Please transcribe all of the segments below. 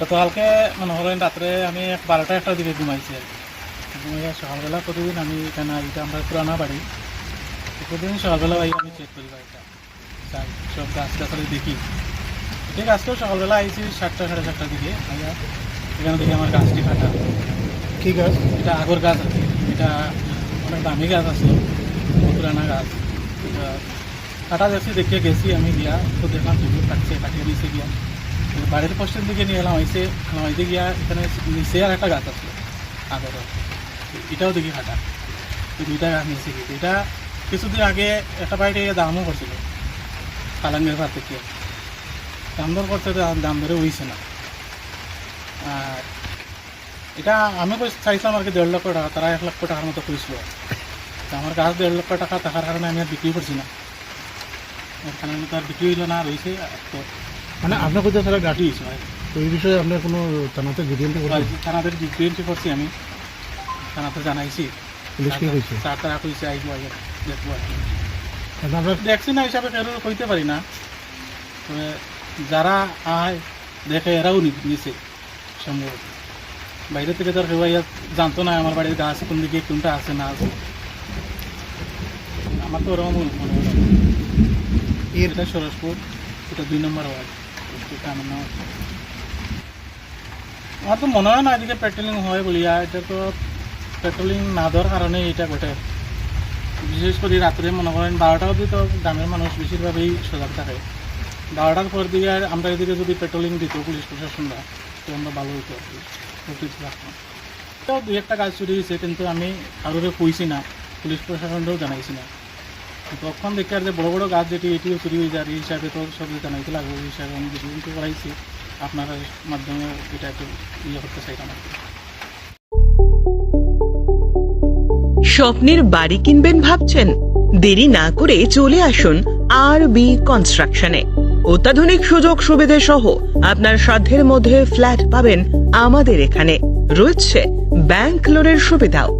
গতকালকে মনে হলেন রাত্রে আমি এক বারোটা একটা দিকে ঘুমাইছি আর কি। ঘুমাইয়া সকালবেলা প্রতিদিন আমি এখানে এটা আমরা পুরানা বাড়ি। প্রতিদিন সকালবেলা ভাই আমি চেক করি বাড়িটা। সব গাছ গাছালি দেখি। ঠিক আজকেও সকালবেলা আইছি সাতটা সাড়ে সাতটার দিকে। আইয়া এখানে দেখি আমার গাছটি কাটা কি গাছ? এটা আগর গাছ আছে এটা অনেক দামি গাছ আছে পুরানা গাছ। এটা কাটা যাচ্ছি দেখে গেছি আমি গিয়া তো দেখলাম যেগুলো কাটছে কাটিয়ে নিচে গিয়া। বাড়ির পশ্চিম দিকে নিয়ে এলাম হয়েছে হইতে গিয়া এখানে নিচে আর একটা গাছ আছে, আগর এটাও দেখি কাটা তো দুইটা গাছ নিচে গিয়ে এটা কিছুদিন আগে একটা বাড়িতে দামও করছিল, কালাঙ্গের ভাত থেকে দাম দর করতে দাম ধরে হইছে না। আর এটা আমি চাইছিলাম আর কি দেড় লক্ষ টাকা, তারা এক লক্ষ টাকার মতো কইছিল তো আমার গাছ দেড় লক্ষ টাকা থাকার কারণে আমি আর বিক্রি করছি না। কারণে তো আর বিক্রি হইল না, রয়েছে তো মানে আপনার কোথাও তারা ভাই তো এই বিষয়ে আপনার কোনো থানাতে জিডিএমটি করছেন? থানাদের বিক্রি করছি আমি। থানাতে জানাইছি। পুলিশ কি কইছে? স্যার তারা কইছে আইব আইব দেখব কি। দেখছি না হিসাবে কেউ কইতে পারি না। তবে যারা আয় দেখে এরাও নিছে সম্ভবত। বাইরে থেকে তো আর কেউ জানতো না আমার বাড়ির গাছ কোন দিকে কোনটা আছে না আছে। আমার তো ওরকম মনে হলো এটা সরসপুর এটা দুই নম্বর ওয়ার্ড। আমার তো মনে হয় না এদিকে পেট্রোলিং হয় বলিয়া এটা তো পেট্রোলিং না দেওয়ার কারণে এটা ঘটে। বিশেষ করে রাত্রে মনে করেন বারোটা অবধি তো গ্রামের মানুষ বেশিরভাগই সজাগ থাকে। বারোটার পর দিকে আমরা এদিকে যদি পেট্রোলিং দিত পুলিশ প্রশাসনরা তো আমরা ভালো হতো কি তো দুই একটা কাজ চুরি হয়েছে কিন্তু আমি কারোরে কইছি না পুলিশ প্রশাসনকেও জানাইছি না। তখন দেখি আর যে বড় বড় গাছ যেটি এটিও চুরি হয়ে যায় এই হিসাবে তো সব জানাইতে লাগবে এই হিসাবে আমি ভিডিও করাইছি আপনার মাধ্যমে এটা একটু ইয়ে করতে চাইতাম আর কি স্বপ্নের বাড়ি কিনবেন ভাবছেন? দেরি না করে চলে আসুন আর বি কনস্ট্রাকশনে অত্যাধুনিক সুযোগ সুবিধে সহ আপনার সাধ্যের মধ্যে ফ্ল্যাট পাবেন আমাদের এখানে। রয়েছে ব্যাংক লোনের সুবিধাও।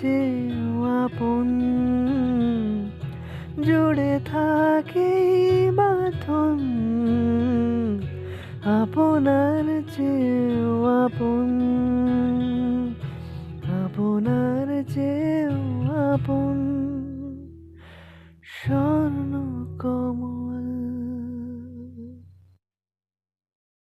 চেয়েও আপন। জুড়ে থাকে বাথন আপনার চেয়েও আপন। আপনার চেয়েও আপন। স্বর্ণ